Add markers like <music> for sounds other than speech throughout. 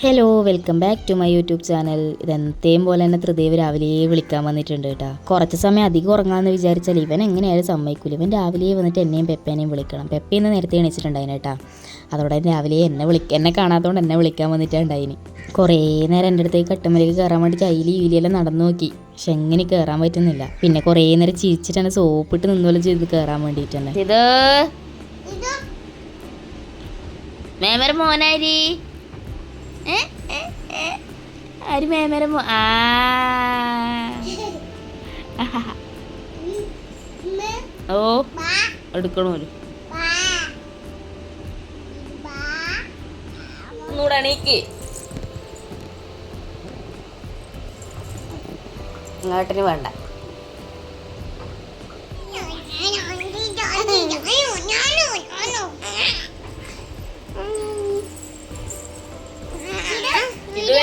Hello welcome back to my YouTube channel ഇതെന്തേം പോലെ തന്നെ ത്രിദേവ് രാവിലെ വിളിക്കാൻ വന്നിട്ടുണ്ട് കേട്ടോ. കുറച്ച് സമയം അധികം ഉറങ്ങാമെന്ന് വിചാരിച്ചാൽ ഇവൻ എങ്ങനെയായാലും സമ്മതിക്കൂല. ഇവൻ രാവിലെ വന്നിട്ട് എന്നെയും പെപ്പേനെയും വിളിക്കണം. പെപ്പ ഇന്ന് നേരത്തെ എണീച്ചിട്ടുണ്ടായിന് കേട്ടോ. അതോടെ രാവിലെ എന്നെ വിളി എന്നെ കാണാത്തതുകൊണ്ട് എന്നെ വിളിക്കാൻ വന്നിട്ടുണ്ടായിന്. കുറേ നേരം എന്റെ അടുത്തേക്ക് കട്ടുമലേക്ക് കയറാൻ വേണ്ടി ചൈലി ഈലിയെല്ലാം നടന്നു നോക്കി. പക്ഷെ എങ്ങനെ കയറാൻ പറ്റുന്നില്ല. പിന്നെ കുറേ നേരം ചിരിച്ചിട്ട് തന്നെ സോപ്പിട്ട് നിന്നോലും ചെയ്ത് കയറാൻ വേണ്ടിയിട്ട് തന്നെ. ഇത്? മോനാരി? ആര് മേമര ആ. <laughs> ഓ. എടുക്കണോ ഒന്നുകൂടെ എണീക്ക്. ഇങ്ങോട്ടിന് വേണ്ട.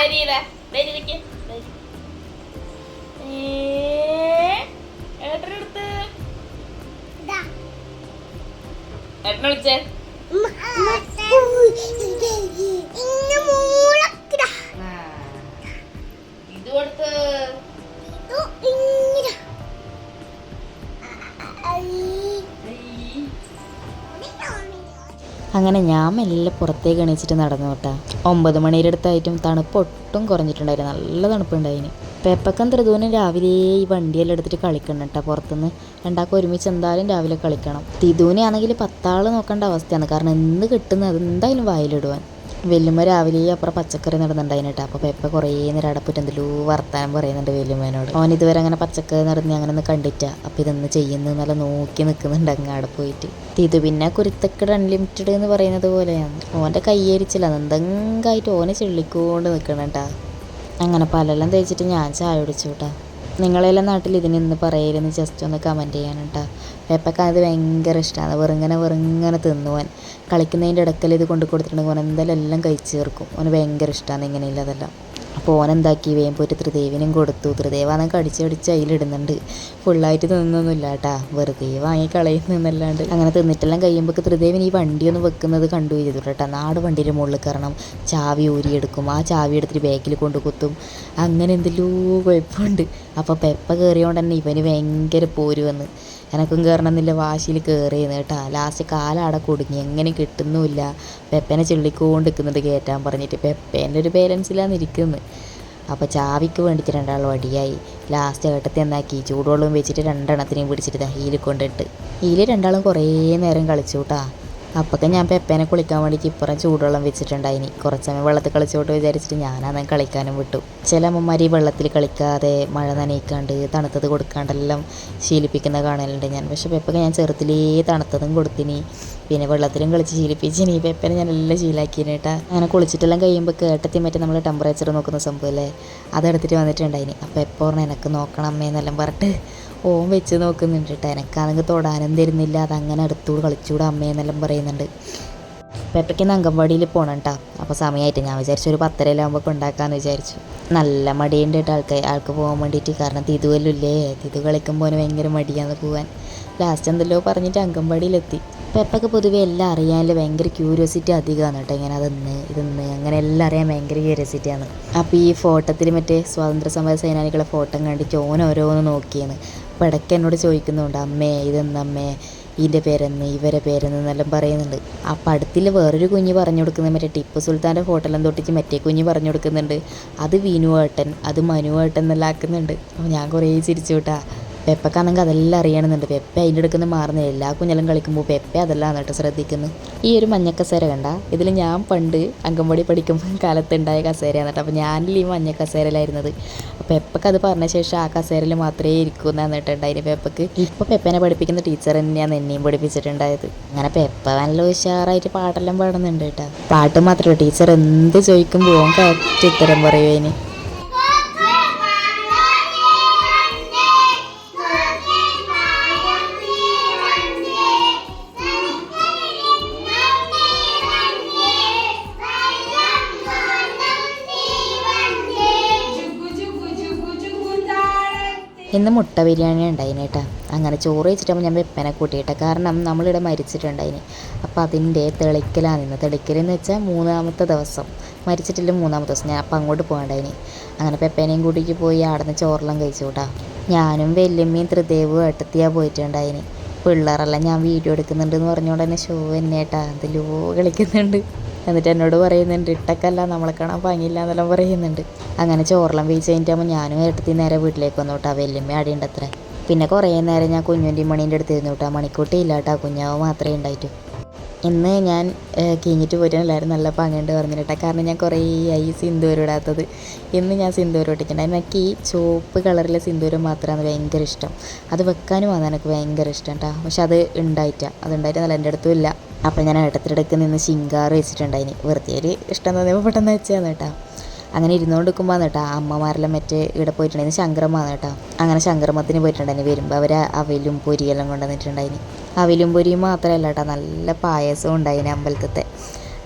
വരീല വരിക്ക് ഏട്ടനെടുത്ത് ഏട്ടനെ വിളിച്ചേ ഇത് കൊടുത്ത് അങ്ങനെ ഞാൻ മെല്ലെ പുറത്തേക്ക് എണീച്ചിട്ട് നടന്നു കേട്ടാ. ഒമ്പത് മണിയുടെ അടുത്തായിട്ടും തണുപ്പ് ഒട്ടും കുറഞ്ഞിട്ടുണ്ടായിരുന്നു നല്ല തണുപ്പുണ്ടായിന്. പെപ്പക്കം ത്രിതൂനും രാവിലെ ഈ വണ്ടിയെല്ലാം എടുത്തിട്ട് കളിക്കണം കേട്ടോ പുറത്തുനിന്ന്. രണ്ടാൾക്കും ഒരുമിച്ച് എന്തായാലും രാവിലെ കളിക്കണം. തിദൂനെ ആണെങ്കിൽ പത്താൾ നോക്കേണ്ട അവസ്ഥയാണ്. കാരണം എന്ത് കിട്ടുന്നത് എന്തായാലും വായിലിടുവാൻ. വെല്ലുമ്മ രാവിലെ അപ്പുറം പച്ചക്കറി നടന്നുണ്ടായിന് കേട്ടോ അപ്പോൾ പെപ്പ കുറേ നേരം അടപ്പിട്ട് എന്തെല്ലോ വർത്താനം പറയുന്നുണ്ട് വെല്ലുമനോട് അവൻ ഇതുവരെ അങ്ങനെ പച്ചക്കറി നടന്ന് അങ്ങനെ ഒന്ന് കണ്ടിട്ട അപ്പോൾ ഇതൊന്ന് ചെയ്യുന്നു നല്ല നോക്കി നിൽക്കുന്നുണ്ട് അങ്ങ് അവിടെ പോയിട്ട്. ഇത് പിന്നെ കുരുത്തക്കട അൺലിമിറ്റഡ് എന്ന് പറയുന്നത് പോലെയാണ്. ഓന്റെ കയ്യേരിച്ചില്ല എന്തെങ്കിലായിട്ട് ഓനെ ചെള്ളിക്കൊണ്ട് നിൽക്കണം അങ്ങനെ പലെല്ലാം തേച്ചിട്ട് ഞാൻ ചായ കുടിച്ചു കേട്ടാ നിങ്ങളെല്ലാം നാട്ടിൽ ഇതിന് ഇന്ന് പറയലെന്ന് ജസ്റ്റ് ഒന്ന് കമന്റ് ചെയ്യാൻ കേട്ടോ പെപ്പക്ക് അത് ഭയങ്കര ഇഷ്ടമാണ് വെറുങ്ങനെ വെറുങ്ങനെ തിന്നുവാൻ കളിക്കുന്നതിന്റെ ഇടയ്ക്കൽ ഇത് കൊണ്ട് കൊടുത്തിട്ടുണ്ടെങ്കിൽ ഓൻ എന്തായാലും എല്ലാം കഴിച്ച് തീർക്കും. ഓന് ഭയങ്കര ഇഷ്ടമാണ് ഇങ്ങനെയില്ല അതെല്ലാം അപ്പോൾ ഓൻ എന്താക്കി വേഗം പോയിട്ട് ത്രിദേവിനും കൊടുത്തു. ത്രിദേവാന്ന് കടിച്ച് കടിച്ച് അതിലിടുന്നുണ്ട് ഫുള്ളായിട്ട് തിന്നൊന്നുമില്ല കേട്ടാ. വെറുതെ വാങ്ങി കളയുന്നല്ലാണ്ട് അങ്ങനെ തിന്നിട്ടെല്ലാം കഴിയുമ്പോൾ ത്രിദേവിന് ഈ വണ്ടിയൊന്നും വെക്കുന്നത് കണ്ടു. ചെയ്തു കേട്ടോ നാട് വണ്ടിയുടെ മുകളിൽ കയറണം. ചാവി ഊരിയെടുക്കും. ആ ചാവി എടുത്തിട്ട് ബാക്കിൽ കൊണ്ട് കുത്തും. അങ്ങനെ എന്തെല്ലോ കുഴപ്പമുണ്ട്. അപ്പോൾ പെപ്പ കയറിയോണ്ട് തന്നെ ഇവന് ഭയങ്കര പോരുവന്ന് എനക്കും കയറണമെന്നില്ല. വാശിയിൽ കയറിയെന്ന് കേട്ടാ. ലാസ്റ്റ് കാലാടെ കുടുങ്ങി. എങ്ങനെ കിട്ടുന്നുമില്ല. പെപ്പനെ ചെള്ളിക്കൊണ്ട് നിൽക്കുന്നുണ്ട് കയറ്റാൻ പറഞ്ഞിട്ട് പെപ്പേന്റെ ഒരു പേരൻസിലാണ് ഇരിക്കുന്നത് അപ്പോൾ ചാവിക്ക് വേണ്ടിയിട്ട് രണ്ടാളും അടിയായി. ലാസ്റ്റ് ഏട്ടത്തി എന്നാക്കി ചൂടുവെള്ളം വെച്ചിട്ട് രണ്ടെണ്ണത്തിനെയും പിടിച്ചിട്ട് ഹീൽ കൊണ്ടിട്ട്. ഹീൽ രണ്ടാളും കുറേ നേരം കളിച്ചു കേട്ടാ അപ്പൊക്കെ ഞാൻ പെപ്പേനെ കുളിക്കാൻ വേണ്ടിയിട്ട് ഇപ്പുറം ചൂടുവെള്ളം വെച്ചിട്ടുണ്ടായിനി കുറച്ച് സമയം വെള്ളത്തിൽ കളിച്ചോട്ട് വിചാരിച്ചിട്ട് ഞാനന്ന് കളിക്കാനും വിട്ടു. ചില അമ്മമാർ ഈ വെള്ളത്തിൽ കളിക്കാതെ മഴ നനയിക്കാണ്ട് തണുത്തത് കൊടുക്കാണ്ടെല്ലാം ശീലിപ്പിക്കുന്ന കാണലുണ്ട് ഞാൻ. പക്ഷേ പെപ്പൊക്കെ ഞാൻ ചെറുത്തിലേ തണുത്തതും കൊടുത്തിനി. പിന്നെ വെള്ളത്തിലും കളിച്ച് ശീലിപ്പിച്ചിനി പെപ്പനെ ഞാൻ എല്ലാം ശീലാക്കിയിട്ടാ അങ്ങനെ കുളിച്ചിട്ടെല്ലാം കഴിയുമ്പോൾ കേട്ടത്തി മറ്റേ നമ്മൾ ടെമ്പറേച്ചർ നോക്കുന്ന സംഭവം അല്ലേ? അതെടുത്തിട്ട് വന്നിട്ടുണ്ടായിനി. അപ്പോൾ എപ്പോൾ എനിക്ക് നോക്കണം അമ്മേന്നെല്ലാം പറഞ്ഞിട്ട്. ഓൻ വെച്ച് നോക്കുന്നുണ്ട് കേട്ടോ എനക്കാണെങ്കിൽ തൊടാനും തരുന്നില്ല. അതങ്ങനെ അടുത്തൂടെ കളിച്ചൂടെ അമ്മയെന്നെല്ലാം പറയുന്നുണ്ട്. പെപ്പയ്ക്ക് ഇന്ന് അംഗൻവാടിയിൽ പോകണം കേട്ടോ അപ്പോൾ സമയമായിട്ട് ഞാൻ വിചാരിച്ചു ഒരു പത്തരയിലാകുമ്പോൾ ഉണ്ടാക്കാമെന്ന് വിചാരിച്ചു. നല്ല മടിയുണ്ട് കേട്ടോ ആൾക്ക്. ആൾക്ക് പോകാൻ വേണ്ടിയിട്ട്. കാരണം തിതുവല്ലോ ഇല്ലേ? തിതു കളിക്കുമ്പോൾ ഭയങ്കര മടിയാന്ന് പോകാൻ ലാസ്റ്റ് എന്തെല്ലോ പറഞ്ഞിട്ട് അംഗൻവാടിയിലെത്തി. പെപ്പൊക്കെ പൊതുവെ എല്ലാം അറിയാനില്ല ഭയങ്കര ക്യൂരിയോസിറ്റി അധികമാണ് കേട്ടോ ഇങ്ങനെ അതെന്ന് ഇതെന്ന് അങ്ങനെ എല്ലാം അറിയാൻ ഭയങ്കര ക്യൂരിയോസിറ്റിയാണ് അപ്പോൾ ഈ ഫോട്ടോത്തിൽ മറ്റേ സ്വാതന്ത്ര്യ സമര സേനാനികളെ ഫോട്ടോ കണ്ടിട്ട് ഓൻ ഓരോന്ന് നോക്കിയാണ് ഇടയ്ക്ക് എന്നോട് ചോദിക്കുന്നുണ്ട് അമ്മേ ഇതെന്ന് അമ്മേ? ഇതിന്റെ പേരെന്ന് ഇവരെ പേരെന്ന് എന്നെല്ലാം പറയുന്നുണ്ട്. ആ പടത്തിൽ വേറൊരു കുഞ്ഞ് പറഞ്ഞു കൊടുക്കുന്നത് മറ്റേ ടിപ്പു സുൽത്താന്റെ ഹോട്ടലും തൊട്ടിച്ച് മറ്റേ കുഞ്ഞ് പറഞ്ഞു കൊടുക്കുന്നുണ്ട്. അത് വിനു ഏട്ടൻ അത് മനു ഏട്ടൻ എന്നെല്ലാം ആക്കുന്നുണ്ട് അപ്പോൾ ഞാൻ കുറേ ചിരിച്ചു കേട്ടാ. പെപ്പക്കാണെങ്കിൽ അതെല്ലാം അറിയണമെന്നുണ്ട്. പെപ്പ അതിന്റെ അടുക്കുന്ന മാറുന്നില്ല എല്ലാ കുഞ്ഞെല്ലാം കളിക്കുമ്പോൾ പെപ്പ അതെല്ലാം കേട്ടോ ശ്രദ്ധിക്കുന്നു. ഈ ഒരു മഞ്ഞക്കസേര കണ്ട? ഇതിൽ ഞാൻ പണ്ട് അംഗൻവാടി പഠിക്കുമ്പോൾ <laughs> കാലത്തുണ്ടായ കസേരയാണ് കേട്ടോ. അപ്പോൾ ഞാനില്ല ഈ മഞ്ഞ കസേരയിലായിരുന്നത് അപ്പോൾ പെപ്പക്ക് അത് പറഞ്ഞ ശേഷം ആ കസേരയിൽ മാത്രമേ ഇരിക്കൂ എന്നാണ് കേട്ടിട്ടുണ്ടായിന് പെപ്പക്ക്. ഇപ്പോൾ പെപ്പനെ പഠിപ്പിക്കുന്ന ടീച്ചർ തന്നെയാണ് എന്നെയും പഠിപ്പിച്ചിട്ടുണ്ടായത്. അങ്ങനെ പെപ്പ നല്ല ഉഷാറായിട്ട് പാട്ടെല്ലാം പാടുന്നുണ്ട് കേട്ടോ. പാട്ട് മാത്രമേ ടീച്ചർ എന്ത് ചോദിക്കുമ്പോൾ കറക്റ്റ് ഉത്തരം പറയുവേന് ഇന്ന് മുട്ട ബിരിയാണി ഉണ്ടായിന് കേട്ടോ. അങ്ങനെ ചോറ് വെച്ചിട്ടാകുമ്പോൾ ഞാൻ വെപ്പനെ കൂട്ടിയിട്ടെ. കാരണം നമ്മളിവിടെ മരിച്ചിട്ടുണ്ടായിന്. അപ്പോൾ അതിന്റെ തെളിക്കലാണ് ഇന്ന്. തെളിക്കലെന്ന് വെച്ചാൽ മൂന്നാമത്തെ ദിവസം. മരിച്ചിട്ടില്ല മൂന്നാമത്തെ ദിവസം. ഞാൻ അപ്പം അങ്ങോട്ട് പോകണ്ടായിന്. അങ്ങനെ പെപ്പേനെയും കൂട്ടിക്ക് പോയി ആടുന്ന് ചോറെല്ലാം കഴിച്ചു കൂട്ടാ ഞാനും വല്യമ്മയും ത്രിദേവും ഏട്ടത്തിയാ പോയിട്ടുണ്ടായിന്. പിള്ളേരെല്ലാം ഞാൻ വീഡിയോ എടുക്കുന്നുണ്ടെന്ന് പറഞ്ഞുകൊണ്ട് തന്നെ ഷോ തന്നെ കേട്ടാ അതിലോ കളിക്കുന്നുണ്ട്. എന്നിട്ട് എന്നോട് പറയുന്നുണ്ട് ഇട്ടക്കല്ല നമ്മളെ കാണാൻ ഭംഗിയില്ല എന്നെല്ലാം പറയുന്നുണ്ട്. അങ്ങനെ ചോറെല്ലാം വീഴ്ച കഴിഞ്ഞിട്ടാകുമ്പോൾ ഞാനും ഏട്ടത്തി നേരെ വീട്ടിലേക്ക് വന്നു കേട്ടോ അത്ര. പിന്നെ കുറേ നേരം ഞാൻ കുഞ്ഞുന്റെയും മണീന്റെ അടുത്ത് ഇരുന്നു കേട്ടോ മണിക്കൂട്ടി ഇല്ല കേട്ടോ കുഞ്ഞാവ് മാത്രമേ ഉണ്ടായിട്ടു. ഇന്ന് ഞാൻ കീഞ്ഞിട്ട് കിഞ്ഞിട്ട് പോയിട്ട് എല്ലാവരും നല്ല പങ്കുണ്ട് പറഞ്ഞിട്ടാ കാരണം ഞാൻ കുറേ ആയി സിന്ദൂരം ഇടാത്തത്. ഇന്ന് ഞാൻ സിന്ദൂരം ഇട്ടിട്ടുണ്ട്. എനിക്ക് ഈ ചുവപ്പ് കളറിലെ സിന്ദൂരം മാത്രമാണ് ഭയങ്കര ഇഷ്ടം. അത് വെക്കാനും വന്നാൽ എനിക്ക് ഭയങ്കര ഇഷ്ടം കേട്ടോ. പക്ഷെ അത് ഉണ്ടായിട്ടാ അത് ഉണ്ടായിട്ടല്ല എന്റെ അടുത്തും ഇല്ല. അപ്പോൾ ഞാൻ ഏട്ടത്തിനിടയ്ക്ക് നിന്ന് ശിങ്കാറ് വെച്ചിട്ടുണ്ടായിന്. വെറുതെ ഒരു ഇഷ്ടം തോന്നിയപ്പോൾ പെട്ടെന്ന് വെച്ചതാണ് കേട്ടോ. അങ്ങനെ ഇരുന്നുകൊണ്ട് നിൽക്കുമ്പോൾ കേട്ടോ അമ്മമാരെല്ലാം മറ്റേ ഇവിടെ പോയിട്ടുണ്ടായിരുന്നു ശങ്കരമാണ് കേട്ടോ. അങ്ങനെ ശങ്കരമത്തിന് പോയിട്ടുണ്ടായിരുന്നു വരുമ്പോൾ അവർ അവലും പൊരിയെല്ലാം കൊണ്ടുവന്നിട്ടുണ്ടായിന് അവലും പൊരിയും മാത്രമല്ല കേട്ടോ നല്ല പായസം ഉണ്ടായിന് അമ്പലത്തെ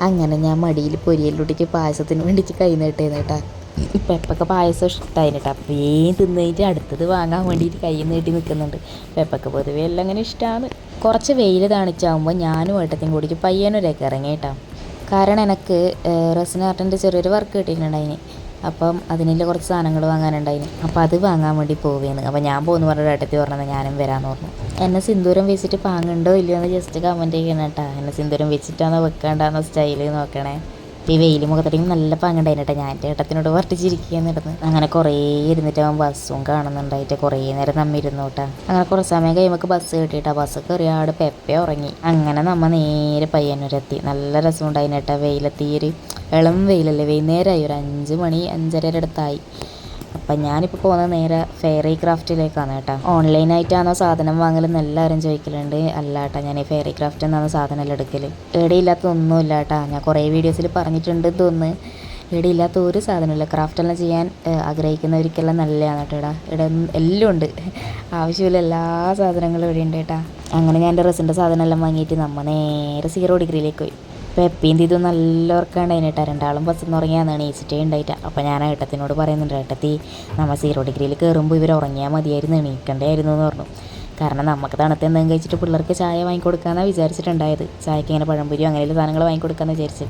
അങ്ങനെ ഞാൻ മടിയിൽ പൊരിയെല്ലുട്ടിക്ക് പായസത്തിന് വേണ്ടിയിട്ട് കൈ നീട്ടേന്ന് കേട്ടോ. പെപ്പൊക്കെ പായസം ഇഷ്ടമായി കേട്ടോ അപ്പോൾ വേഗം തിന്നിട്ട് അടുത്തത് വാങ്ങാൻ വേണ്ടിയിട്ട് കൈ നീട്ടി നിൽക്കുന്നുണ്ട് പെപ്പൊക്കെ പൊതുവേ എല്ലാം അങ്ങനെ ഇഷ്ടമാണ് കുറച്ച് വെയിൽ തണിച്ചാകുമ്പോൾ ഞാനും ഏട്ടത്തിനും കൂടിക്ക് പയ്യനൂരേക്ക് ഇറങ്ങി കേട്ടോ കാരണം എനിക്ക് ആർട്ടിന്റെ ചെറിയൊരു വർക്ക് കിട്ടിയിട്ടുണ്ടായിന്. അപ്പം അതിനുള്ള കുറച്ച് സാധനങ്ങൾ വാങ്ങാനുണ്ടായിന്. അപ്പം അത് വാങ്ങാൻ വേണ്ടി പോവുകയാണ് അപ്പം ഞാൻ പോകുന്നു പറഞ്ഞ ഏട്ടത്തി പറഞ്ഞത് ഞാനും വരാമെന്ന് പറഞ്ഞു. എന്നെ സിന്ദൂരം വെച്ചിട്ട് പാങ്ങുണ്ടോ ഇല്ലയോ എന്ന് ജസ്റ്റ് കമന്റ് ചെയ്യണം കേട്ടോ എന്നെ സിന്ദൂരം വെച്ചിട്ടാണോ വെക്കാണ്ടാന്നോ സ്റ്റൈൽ നോക്കണേ. ഈ വെയിൽ മുഖത്തടിയും നല്ല പങ്കുണ്ടായിരുന്നു കേട്ടോ ഞാൻ എന്റെ ഏട്ടത്തിനോട് വർട്ടിച്ചിരിക്കുകയെന്നിരുന്ന് അങ്ങനെ കുറേ ഇരുന്നിട്ട് അവൻ ബസ്സും കാണുന്നുണ്ടായിട്ട് കുറേ നേരം നമ്മ ഇരുന്നു കേട്ടോ അങ്ങനെ കുറേ സമയം കഴിയുമ്പോൾ ബസ് കിട്ടിയിട്ടാ ബസ് കയറിയാട് പെപ്പ ഉറങ്ങി. അങ്ങനെ നമ്മൾ നേരെ പയ്യന്നൂരെത്തി. നല്ല രസമുണ്ടായിരുന്നു കേട്ടോ വെയിലെത്തി ഒരു ഇളം വെയിലല്ലേ. വൈകുന്നേരമായി ഒരു അഞ്ച് മണി അഞ്ചരയുടെ അടുത്തായി അപ്പം ഞാനിപ്പോൾ പോകുന്നത് നേരെ ഫെയറി ക്രാഫ്റ്റിലേക്കാണ് കേട്ടോ. ഓൺലൈനായിട്ടാണോ സാധനം വാങ്ങലെന്ന് എല്ലാവരും ചോദിക്കലുണ്ട്. അല്ല കേട്ടോ ഞാൻ ഈ ഫെയറി ക്രാഫ്റ്റ് എന്നാണ് സാധനം എല്ലാം എടുക്കൽ എവിടെയില്ലാത്തൊന്നുമില്ല കേട്ടോ. ഞാൻ കുറേ വീഡിയോസിൽ പറഞ്ഞിട്ടുണ്ട് തോന്നുന്നു. ഇടയില്ലാത്ത ഒരു സാധനമില്ല. ക്രാഫ്റ്റ് എല്ലാം ചെയ്യാൻ ആഗ്രഹിക്കുന്നവർക്കെല്ലാം നല്ലതാണ് കേട്ടോ ഇടാ ഇവിടെ എല്ലാം ഉണ്ട്. ആവശ്യമില്ല എല്ലാ സാധനങ്ങളും ഇവിടെ ഉണ്ട് കേട്ടോ. അങ്ങനെ ഞാൻ എന്റെ റെസിന്റെ സാധനം എല്ലാം വാങ്ങിയിട്ട് നമ്മൾ നേരെ സീറോ ഡിഗ്രിയിലേക്ക് പോയി. പെപ്പിയും ഇതും നല്ല ഉറക്കാണ്ടായിന് കേട്ടോ രണ്ടാളും ബസ്സിൽ നിന്ന് എണീച്ചിട്ടേ ഉണ്ടായിട്ട അപ്പോൾ ഞാൻ ഏട്ടത്തിനോട് പറയുന്നുണ്ട് ഏട്ടത്തി നമ്മൾ സീറോ ഡിഗ്രിയിൽ കയറുമ്പോൾ ഇവർ ഉറങ്ങിയാൽ മതിയായിരുന്നു എണീക്കണ്ടായിരുന്നു എന്ന് പറഞ്ഞു. കാരണം നമുക്ക് തണുത്ത് എന്തെങ്കിലും കഴിച്ചിട്ട് പിള്ളേർക്ക് ചായ വാങ്ങിക്കൊടുക്കാമെന്നാണ് വിചാരിച്ചിട്ടുണ്ടായത്. ചായക്ക് ഇങ്ങനെ പഴംപൊരിയോ അങ്ങനെയുള്ള സാധനങ്ങൾ വാങ്ങിക്കൊടുക്കാമെന്ന് വിചാരിച്ചു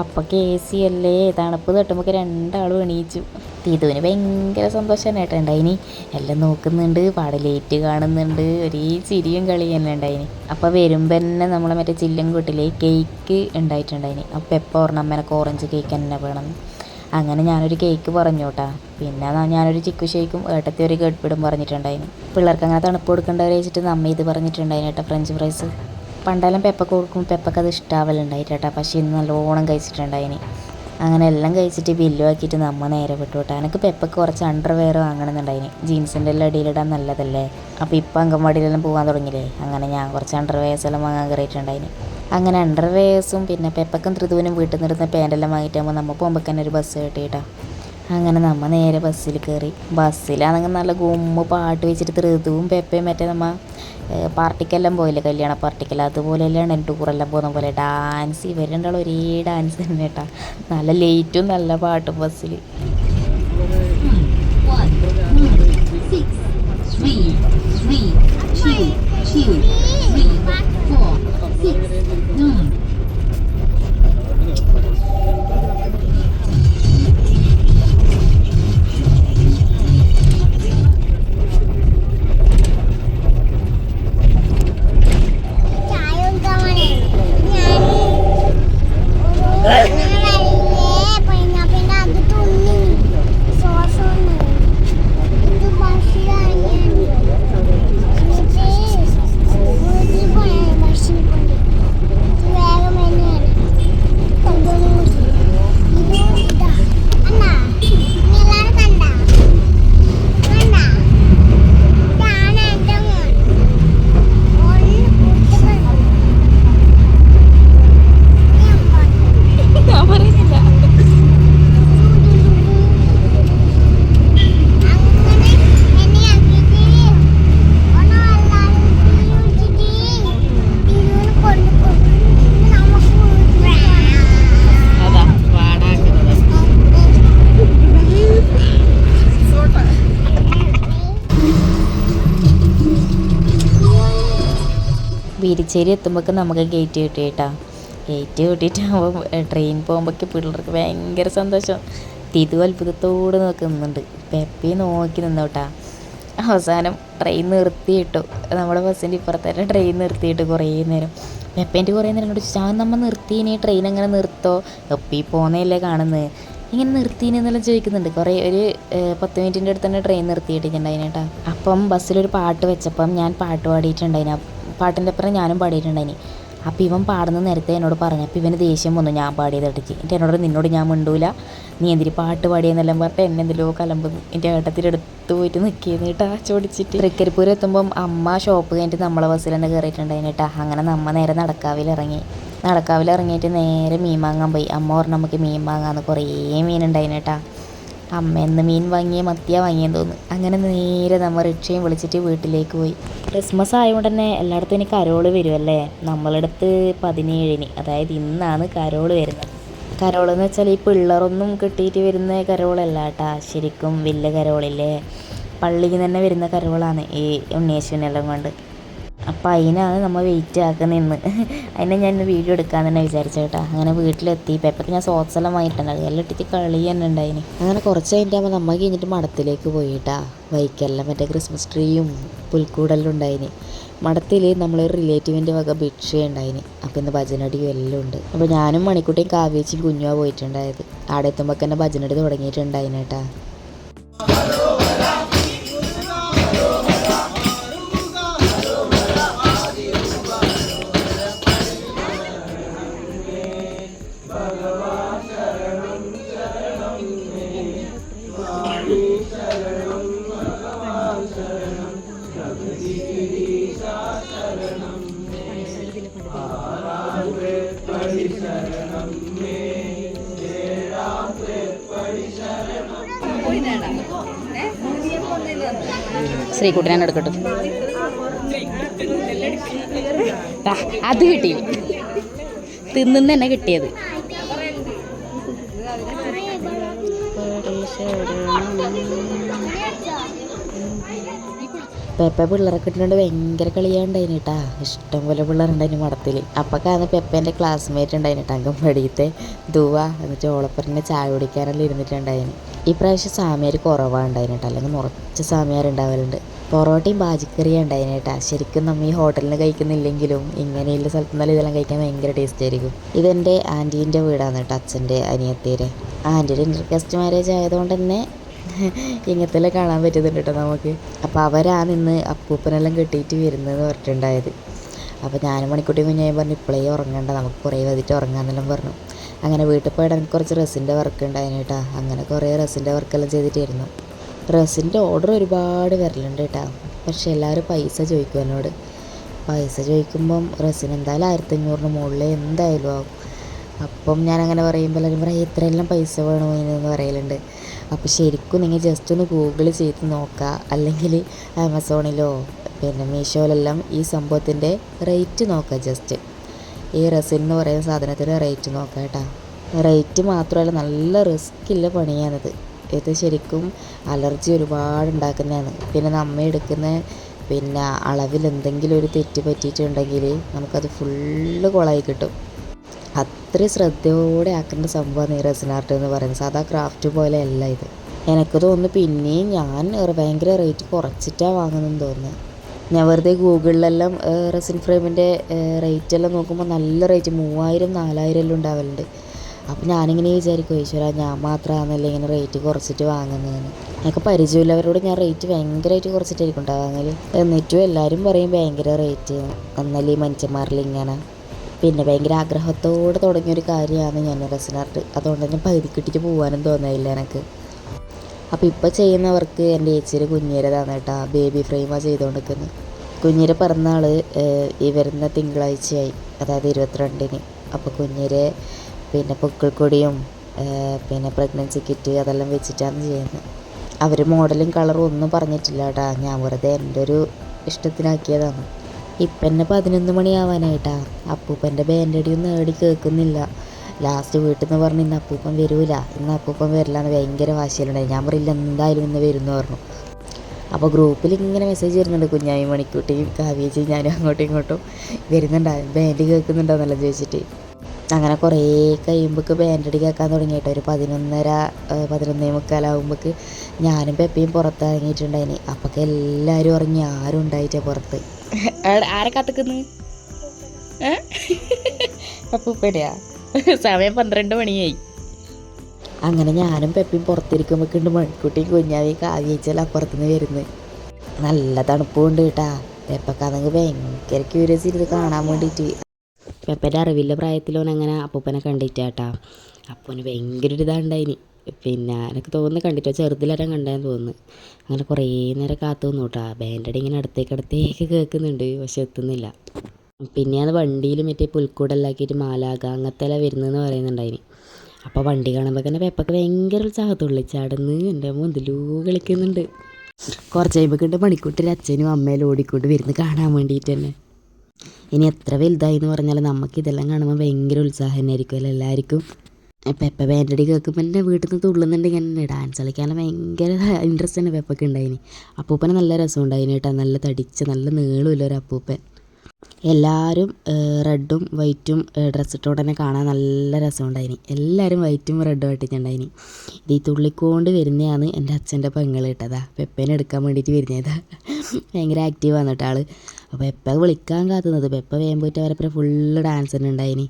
അപ്പോൾ കെ സി അല്ലേ? തണുപ്പ് തട്ടുമ്പോൾ രണ്ടാളും എണീച്ചു. തീതുവിന് ഭയങ്കര സന്തോഷമാണ് കേട്ടോ ഉണ്ടായിനി. എല്ലാം നോക്കുന്നുണ്ട് പാടെ ലേറ്റ് കാണുന്നുണ്ട് ഒരേ ചിരിയും കളി തന്നെ ഉണ്ടായിനി. അപ്പോൾ വരുമ്പോൾ തന്നെ നമ്മളെ മറ്റേ ചില്ലും കൂട്ടിലെ കേക്ക് ഉണ്ടായിട്ടുണ്ടായിനി. അപ്പോൾ എപ്പോൾ ഓർണം അമ്മേനൊക്കെ ഓറഞ്ച് കേക്ക് തന്നെ വേണം. അങ്ങനെ ഞാനൊരു കേക്ക് പറഞ്ഞു കേട്ടാ പിന്നെ ഞാനൊരു ചിക്കു ഷേക്കും ഏട്ടത്തെ ഒരു ഗഡ്പിടും പറഞ്ഞിട്ടുണ്ടായിന്. പിള്ളേർക്ക് അങ്ങനെ തണുപ്പ് കൊടുക്കേണ്ടവരെ വെച്ചിട്ട് നമ്മ ഇത് പറഞ്ഞിട്ടുണ്ടായിന് കേട്ടോ ഫ്രഞ്ച് ഫ്രൈസ് പണ്ടെല്ലാം പെപ്പ കൊടുക്കും പെപ്പൊക്കെ അത് ഇഷ്ടാവലുണ്ടായി കേട്ടോ പക്ഷേ ഇന്ന് നല്ലോണം കഴിച്ചിട്ടുണ്ടായിന്. അങ്ങനെ എല്ലാം കഴിച്ചിട്ട് ബില്ലും ആക്കിയിട്ട് നമ്മ നേരെ വിട്ടു കേട്ടോ. എനിക്ക് പെപ്പൊക്കെ കുറച്ച് അണ്ടർവെയർ വാങ്ങണമെന്നുണ്ടായിന് ജീൻസിന്റെ എല്ലാം അടിയിലിടാൻ നല്ലതല്ലേ? അപ്പോൾ ഇപ്പം അങ്കൻവാടിയിലെല്ലാം പോകാൻ തുടങ്ങിയില്ലേ? അങ്ങനെ ഞാൻ കുറച്ച് അണ്ടർവെയർസ് എല്ലാം വാങ്ങാൻ കയറിയിട്ടുണ്ടായിന് അങ്ങനെ അണ്ടർവെയർസും പിന്നെ പെപ്പക്കും ത്രിതുവിനും വീട്ടിൽ നിന്ന് പാന്റെല്ലാം വാങ്ങിയിട്ടാകുമ്പോൾ നമ്മൾ പോകുമ്പോൾ തന്നെ ഒരു ബസ് കിട്ടിയിട്ടാ അങ്ങനെ നമ്മ നേരെ ബസ്സിൽ കയറി. ബസ്സിലാണെങ്കിൽ നല്ല ഗുമ്മ പാട്ട് വെച്ചിട്ട് ഋതുവും പെപ്പയും മറ്റേ നമ്മ പാർട്ടിക്കെല്ലാം പോയില്ലേ കല്യാണ പാർട്ടിക്കെല്ലാം അതുപോലെയല്ലാണ് ടൂറെല്ലാം പോകുന്ന പോലെ. ഡാൻസ് ഇവർ ഒരേ ഡാൻസ് തന്നെ കേട്ടാ നല്ല ലേറ്റും നല്ല പാട്ടും ബസ്സിൽ two, two, three, four, six, nine. Hey! Vadakkanchery എത്തുമ്പോഴേക്കും നമുക്ക് ഗേറ്റ് കിട്ടി കേട്ടാ ഗേറ്റ് കിട്ടിയിട്ടാകുമ്പോൾ ട്രെയിൻ പോകുമ്പോഴേക്ക് പിള്ളേർക്ക് ഭയങ്കര സന്തോഷം. തിരു അത്ഭുതത്തോട് നോക്കുന്നുണ്ട് പെപ്പി നോക്കി നിന്നു കേട്ടാ അവസാനം ട്രെയിൻ നിർത്തിയിട്ടു നമ്മുടെ ബസ്സിന്റെ ഇപ്പുറത്തേക്ക് ട്രെയിൻ നിർത്തിയിട്ട് കുറേ നേരം. പെപ്പേന്റെ കുറേ നേരം കൊണ്ട്? ഞാൻ നമ്മൾ നിർത്തിയിനി. ട്രെയിൻ എങ്ങനെ നിർത്തോ? എപ്പി പോകുന്നതല്ലേ കാണുന്നത് ഇങ്ങനെ നിർത്തിനെന്നെല്ലാം ചോദിക്കുന്നുണ്ട്. കുറേ ഒരു പത്ത് മിനിറ്റിന്റെ അടുത്ത് തന്നെ ട്രെയിൻ നിർത്തിയിട്ടുണ്ടായിന് കേട്ടോ. അപ്പം ബസ്സിലൊരു പാട്ട് വെച്ചപ്പം ഞാൻ പാട്ട് പാടിയിട്ടുണ്ടായിന്. ആ പാട്ടിന്റെ അപ്പുറം ഞാനും പാടിയിട്ടുണ്ടായിന്. അപ്പോൾ ഇവൻ പാടുന്ന നേരത്തെ എന്നോട് പറഞ്ഞു അപ്പോൾ ഇവന് ദേഷ്യം വന്നു ഞാൻ പാടിയത് ഇടയ്ക്ക് എന്റെ എന്നോട് നിന്നോട് ഞാൻ മിണ്ടൂല. നീ എന്തിരി പാട്ട് പാടിയെന്നെല്ലാം പറഞ്ഞിട്ട് എന്നെ എന്തെല്ലോ കലമ്പ് എന്റെ ഏട്ടത്തിലെടുത്ത് പോയിട്ട് നിൽക്കിയെന്ന് കേട്ടാ ചോടിച്ചിട്ട് തൃക്കരിപ്പൂർ എത്തുമ്പം അമ്മ ഷോപ്പ് കഴിഞ്ഞിട്ട് നമ്മളെ ബസ്സിൽ തന്നെ കയറിയിട്ടുണ്ടായിരുന്നു കേട്ടാ. അങ്ങനെ നമ്മ നേരെ നടക്കാവിൽ ഇറങ്ങി. നടക്കാവിൽ ഇറങ്ങിയിട്ട് നേരെ മീൻ വാങ്ങാൻ പോയി. അമ്മ പറഞ്ഞു നമുക്ക് മീൻ വാങ്ങാമെന്ന് കുറേ മീൻ ഉണ്ടായിരുന്നു കേട്ടാ. അമ്മ എന്ന് മീൻ വാങ്ങിയ മത്തിയ വാങ്ങിയെന്ന് തോന്നുന്നു. അങ്ങനെ നേരെ നമ്മൾ റിക്ഷയും വിളിച്ചിട്ട് വീട്ടിലേക്ക് പോയി. ക്രിസ്മസ് ആയതുകൊണ്ട് തന്നെ എല്ലായിടത്തും ഇനി കരോൾ വരുമല്ലേ നമ്മളടുത്ത് പതിനേഴിന് അതായത് ഇന്നാണ് കരോൾ വരുന്നത്. കരോൾ എന്ന് വെച്ചാൽ ഈ പിള്ളറൊന്നും കിട്ടിയിട്ട് വരുന്ന കരോളല്ല കേട്ടാ. ശരിക്കും വലിയ കരോളില്ലേ? പള്ളിയിൽ തന്നെ വരുന്ന കരോളാണ് ഈ ഉണ്ണിയേശുവിനെല്ലാം കൊണ്ട്. അപ്പം അതിനാണ് നമ്മൾ വെയിറ്റ് ആക്കുന്നത് ഇന്ന് അതിനെ ഞാൻ ഇന്ന് വീഡിയോ എടുക്കാൻ തന്നെ വിചാരിച്ചു കേട്ടോ. അങ്ങനെ വീട്ടിലെത്തി. ഇപ്പം ഞാൻ സോക്സ് എല്ലാം വാങ്ങിയിട്ടുണ്ട് എല്ലാം ഇട്ടിട്ട് കളി തന്നെ ഉണ്ടായിന്. അങ്ങനെ കുറച്ച് കഴിഞ്ഞിട്ടാകുമ്പോൾ നമ്മൾ കഴിഞ്ഞിട്ട് മഠത്തിലേക്ക് പോയിട്ടാ. വൈക്കെല്ലാം മറ്റേ ക്രിസ്മസ് ട്രീയും പുൽക്കൂടെല്ലാം ഉണ്ടായിന്. മഠത്തിൽ നമ്മളൊരു റിലേറ്റീവിന്റെ വക ഭിക്ഷ ഉണ്ടായിന്. അപ്പം ഇന്ന് ഭജനടിയും എല്ലാം ഉണ്ട്. അപ്പോൾ ഞാനും മണിക്കുട്ടിയും കാവേച്ചിയും കുഞ്ഞുവാ പോയിട്ടുണ്ടായത്. അവിടെ എത്തുമ്പോൾ തന്നെ ഭജനടി തുടങ്ങിയിട്ടുണ്ടായിന് കേട്ടാ. ശ്രീകുട്ടനെ എടുക്കട്ടെ അത് കിട്ടി തിന്നുന്ന തന്നെ കിട്ടിയത്. പെപ്പ പിള്ളേരെ കിട്ടുന്നുണ്ട് ഭയങ്കര കളിയാണ്ടായിന് കേട്ടാ ഇഷ്ടം പോലെ പിള്ളേരുണ്ടായിന് മടത്തിൽ അപ്പൊക്കാന്ന് പെപ്പേന്റെ ക്ലാസ്മേറ്റ് ഉണ്ടായിന് കേട്ടോ അംഗൻവാടിയത്തെ ദുവ എന്നിട്ട് ഓളപ്പറിനെ ചായ കുടിക്കാനെല്ലാം ഇരുന്നിട്ടുണ്ടായിന്. ഈ പ്രാവശ്യം സാമിയാർ കുറവാണ് ഉണ്ടായിന് കേട്ടോ അല്ലെങ്കിൽ നിറച്ച് സാമിയാർ ഉണ്ടാവലുണ്ട് പൊറോട്ടയും ബാജിക്കറിയും ഉണ്ടായിന് കേട്ടാ ശരിക്കും നമ്മൾ ഈ ഹോട്ടലിൽ നിന്ന് കഴിക്കുന്നില്ലെങ്കിലും ഇങ്ങനെയുള്ള സ്ഥലത്തു നിന്നെല്ലാം ഇതെല്ലാം കഴിക്കാൻ ഭയങ്കര ടേസ്റ്റ് ആയിരിക്കും. ഇതെന്റെ ആന്റീന്റെ വീടാണ് കേട്ടോ അച്ഛന്റെ അനിയത്തിയുടെ. ആന്റിയുടെ ഇന്റർ ഇന്റർകാസ്റ്റ് മാരേജ് ആയതുകൊണ്ട് തന്നെ ഇങ്ങനത്തെ കാണാൻ പറ്റുന്നുണ്ട് കേട്ടോ നമുക്ക്. അപ്പോൾ അവരാണ് ഇന്ന് അപ്പൂപ്പനെല്ലാം കെട്ടിയിട്ട് വരുന്നതെന്ന് പറഞ്ഞിട്ടുണ്ടായത്. അപ്പോൾ ഞാനും മണിക്കുട്ടി കുഞ്ഞായും പറഞ്ഞു ഇപ്പോഴേ ഉറങ്ങണ്ട നമുക്ക് കുറേ വന്നിട്ട് ഉറങ്ങാന്നെല്ലാം പറഞ്ഞു. അങ്ങനെ വീട്ടിൽ പോയിട്ട് എനിക്ക് കുറച്ച് റെസിന്റെ വർക്ക് ഉണ്ടായിരുന്നു കേട്ടോ. അങ്ങനെ കുറേ റെസിന്റെ വർക്കെല്ലാം ചെയ്തിട്ടായിരുന്നു. റെസിന്റെ ഓർഡർ ഒരുപാട് വരലുണ്ട് കേട്ടോ. പക്ഷെ എല്ലാവരും പൈസ ചോദിക്കും എന്നോട്. പൈസ ചോദിക്കുമ്പം റെസിൻ എന്തായാലും ആയിരത്തഞ്ഞൂറിന് മുകളിൽ എന്തായാലും ആവും. അപ്പം ഞാനങ്ങനെ പറയുമ്പോൾ എല്ലാവരും പറയും ഇത്രയെല്ലാം പൈസ വേണോ എന്ന് പറയലുണ്ട്. അപ്പോൾ ശരിക്കും നിങ്ങൾ ജസ്റ്റ് ഒന്ന് ഗൂഗിൾ ചെയ്ത് നോക്കുക അല്ലെങ്കിൽ ആമസോണിലോ പിന്നെ മീഷോയിലെല്ലാം ഈ സംഭവത്തിന്റെ റേറ്റ് നോക്കുക ജസ്റ്റ് ഈ റെസിൻ എന്ന് പറയുന്ന സാധനത്തിന്റെ റേറ്റ് നോക്കുക കേട്ടോ. റേറ്റ് മാത്രമല്ല നല്ല റിസ്ക്കില്ല പണിയാണിത് ഇത് ശരിക്കും അലർജി ഒരുപാട് ഉണ്ടാക്കുന്നതാണ്. പിന്നെ നമ്മ എടുക്കുന്ന പിന്നെ അളവിൽ എന്തെങ്കിലും ഒരു തെറ്റ് പറ്റിയിട്ടുണ്ടെങ്കിൽ നമുക്കത് ഫുള്ള് കുളമായി കിട്ടും. അത്രയും ശ്രദ്ധയോടെ ആക്കേണ്ട സംഭവമാണ് ഈ റെസിൻ ആർട്ട് എന്ന് പറയുന്നത്. സാധാ ക്രാഫ്റ്റ് പോലെ അല്ല ഇത്. എനിക്ക് തോന്നുന്നു പിന്നെയും ഞാൻ ഭയങ്കര റേറ്റ് കുറച്ചിട്ടാണ് വാങ്ങുന്നതെന്ന് തോന്നുന്നത് ഞാൻ വെറുതെ ഗൂഗിളിലെല്ലാം റെസിൻ ഫ്രെയിമിന്റെ റേറ്റ് എല്ലാം നോക്കുമ്പോൾ നല്ല റേറ്റ് മൂവായിരം നാലായിരം എല്ലാം ഉണ്ടാവലുണ്ട്. അപ്പോൾ ഞാനിങ്ങനെ വിചാരിക്കും ഈശ്വര ഞാൻ മാത്രമാണല്ലേ ഇങ്ങനെ റേറ്റ് കുറച്ചിട്ട് വാങ്ങുന്നതെന്ന്. എനിക്ക് പരിചയമുള്ളവരോട് ഞാൻ റേറ്റ് ഭയങ്കരമായിട്ട് കുറച്ചിട്ടായിരിക്കും ഉണ്ടാവുക. എന്നിട്ടും എല്ലാവരും പറയും ഭയങ്കര റേറ്റ് എന്നല്ലേ ഈ മനുഷ്യന്മാരിൽ ഇങ്ങനെ. പിന്നെ ഭയങ്കര ആഗ്രഹത്തോടെ തുടങ്ങിയൊരു കാര്യമാണ് ഞാൻ റെസിൻ ആർട്ട്. അതുകൊണ്ട് തന്നെ പകുതി കിട്ടിയിട്ട് പോകാനും തോന്നിയില്ല എനിക്ക്. അപ്പോൾ ഇപ്പോൾ ചെയ്യുന്നവർക്ക് എന്റെ ഏച്ചിയുടെ കുഞ്ഞീരതാണ് കേട്ടോ. ബേബി ഫ്രെയിമാണ് ചെയ്തുകൊണ്ടിരിക്കുന്നത് കുഞ്ഞിരെ പിറന്നാൾ ഈ വരുന്ന തിങ്കളാഴ്ചയായി. അതായത് ഇരുപത്തിരണ്ടിന്. അപ്പോൾ കുഞ്ഞിരെ പിന്നെ പൊക്കിൾക്കൊടിയും പിന്നെ പ്രഗ്നൻസി കിറ്റ് അതെല്ലാം വെച്ചിട്ടാണ് ചെയ്യുന്നത് അവർ മോഡലും കളറും ഒന്നും പറഞ്ഞിട്ടില്ല കേട്ടോ. ഞാൻ വെറുതെ എന്റെ ഒരു ഇഷ്ടത്തിനാക്കിയതാണ്. ഇപ്പം തന്നെ പതിനൊന്ന് മണിയാവാനായിട്ടാ. അപ്പൂപ്പന്റെ ബാൻഡടിയൊന്നും ഏടി കേൾക്കുന്നില്ല. ലാസ്റ്റ് വീട്ടിൽ നിന്ന് പറഞ്ഞു ഇന്ന് അപ്പൂപ്പൻ വരൂല. ഇന്ന് അപ്പൂപ്പൻ വരില്ല എന്ന് ഭയങ്കര വാശിയിലുണ്ടായി. ഞാൻ പറയില്ല എന്തായാലും ഇന്ന് വരും എന്ന് പറഞ്ഞു. അപ്പോൾ ഗ്രൂപ്പിൽ ഇങ്ങനെ മെസ്സേജ് വരുന്നുണ്ട്. കുഞ്ഞായി മണിക്കുട്ടിയും കാവ്യേച്ചി ഞാനും അങ്ങോട്ടും ഇങ്ങോട്ടും വരുന്നുണ്ടോ. ബാൻഡ് കേൾക്കുന്നുണ്ടോന്നെല്ലാം ചോദിച്ചിട്ട്. അങ്ങനെ കുറേ കഴിയുമ്പോൾക്ക് ബാൻഡടി കേൾക്കാൻ തുടങ്ങിയിട്ട് ഒരു പതിനൊന്നര പതിനൊന്നേ മുക്കാലാവുമ്പോൾക്ക് ഞാനും പെപ്പയും പുറത്തിറങ്ങിയിട്ടുണ്ടായിന്. അപ്പോഴൊക്കെ എല്ലാവരും ഉറങ്ങി. ആരും ഉണ്ടായിട്ടേ പുറത്ത്. ആരെ കാത്തുക്കുന്നു? അപ്പൂപ്പനെയാ സമയം പന്ത്രണ്ട് മണിയായി. അങ്ങനെ ഞാനും പെപ്പിയും പുറത്തിരിക്കുമ്പോൾ പുറത്തിരിക്കുമ്പോഴേക്കുണ്ട് മണിക്കുട്ടിയും കുഞ്ഞാവി അപ്പുറത്ത് നിന്ന് വരുന്നത്. നല്ല തണുപ്പുണ്ട് കേട്ടാ. പെപ്പക്കാണെങ്കിൽ ഭയങ്കര ക്യൂരിയസ് ഇരുന്ന് കാണാൻ വേണ്ടിയിട്ട്. പെപ്പന്റെ അറിവില്ല പ്രായത്തിലോൻ അങ്ങനെ അപ്പൂപ്പനെ കണ്ടിട്ടാട്ടാ അപ്പൂന് ഭയങ്കര ഒരു ഇതാണ്ടായിനി പിന്നെ എനിക്ക് തോന്നുന്നു കണ്ടിട്ട് ചെറുതിലാരം കണ്ടതെന്ന് തോന്നുന്നു. അങ്ങനെ കുറേ നേരം കാത്തു നിന്നു കേട്ടോ. ബാൻഡടി ഇങ്ങനെ അടുത്തേക്ക് അടുത്തേക്ക് കേൾക്കുന്നുണ്ട് പക്ഷെ എത്തുന്നില്ല. പിന്നെ പിന്നെയാണ് വണ്ടിയിൽ മറ്റേ പുൽക്കൂടെല്ലാക്കിയിട്ട് മാലാക അങ്ങനത്തെ എല്ലാം വരുന്നതെന്ന് പറയുന്നുണ്ടായിനി. അപ്പോൾ വണ്ടി കാണുമ്പോൾ തന്നെ പെപ്പൊക്കെ ഭയങ്കര ഉത്സാഹത്തുള്ളി ചാടുന്ന് എന്റെ മുതലൂ കളിക്കുന്നുണ്ട്. കുറച്ച് കഴിയുമ്പോൾ മണിക്കൂട്ടിൽ അച്ഛനും അമ്മയിലും ഓടിക്കൊണ്ട് വരുന്ന കാണാൻ വേണ്ടിയിട്ട് തന്നെ. ഇനി എത്ര വലുതായി എന്ന് പറഞ്ഞാൽ നമുക്ക് ഇതെല്ലാം കാണുമ്പോൾ ഭയങ്കര ഉത്സാഹം തന്നെ ആയിരിക്കുമല്ലോ എല്ലാവർക്കും? പെപ്പ ബാൻഡടി കേൾക്കുമ്പോൾ എന്റെ വീട്ടിൽ നിന്ന് തുള്ളുന്നുണ്ടെങ്കിൽ എന്നെ ഡാൻസ് കളിക്കാനും ഭയങ്കര ഇൻട്രസ്റ്റ് തന്നെ പെപ്പൊക്കെ ഉണ്ടായിന്. അപ്പൂപ്പന് നല്ല രസം ഉണ്ടായിന് കേട്ടോ. നല്ല തടിച്ച് നല്ല നീളമില്ല ഒരു അപ്പൂപ്പൻ. എല്ലാവരും റെഡും വൈറ്റും ഡ്രസ്സ് ഇട്ടുകൊണ്ട് തന്നെ കാണാൻ നല്ല രസമുണ്ടായിനി എല്ലാവരും വൈറ്റും റെഡും ഇട്ടിട്ടുണ്ടായിനി. ഇത് ഈ തുള്ളിക്കൊണ്ട് വരുന്നതാണ് എന്റെ അച്ഛന്റെ പെങ്ങൾ ഇട്ടതാ പെപ്പേനെ എടുക്കാൻ വേണ്ടിയിട്ട് വരുന്നതാ. <laughs> ഭയങ്കര ആക്റ്റീവ് ആണ് കേട്ടോ ആൾ അപ്പോൾ പെപ്പ വിളിക്കാൻ കാത്തുന്നത്? പെപ്പ വേഗം പോയിട്ട് അവരെ ഫുള്ള് ഡാൻസ് തന്നെ ഉണ്ടായിനി.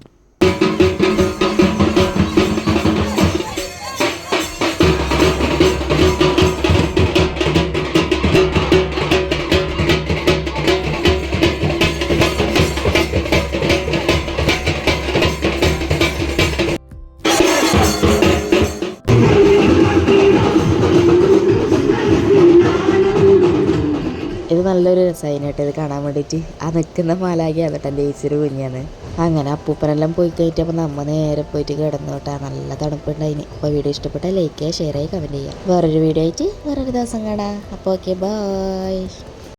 രസമായിന് ഇത് കാണാൻ വേണ്ടിയിട്ട് ആ നിൽക്കുന്ന മാലാകിയാണ് കേട്ടോ എന്റെ ഈശ്വര കുഞ്ഞാന്ന് അങ്ങനെ അപ്പൂപ്പനെല്ലാം പോയി കഴിഞ്ഞപ്പോൾ നമ്മൾ നേരെ പോയിട്ട് കിടന്നു കേട്ടോ. നല്ല തണുപ്പുണ്ടായിന്. അപ്പോൾ വീഡിയോ ഇഷ്ടപ്പെട്ടാൽ ലൈക്ക് ചെയ്യുക ഷെയർ ചെയ്യുക കമന്റ് ചെയ്യുക. വേറൊരു വീഡിയോ ആയിട്ട് വേറൊരു ദിവസം കാണാം. അപ്പോൾ ഓക്കെ ബായ്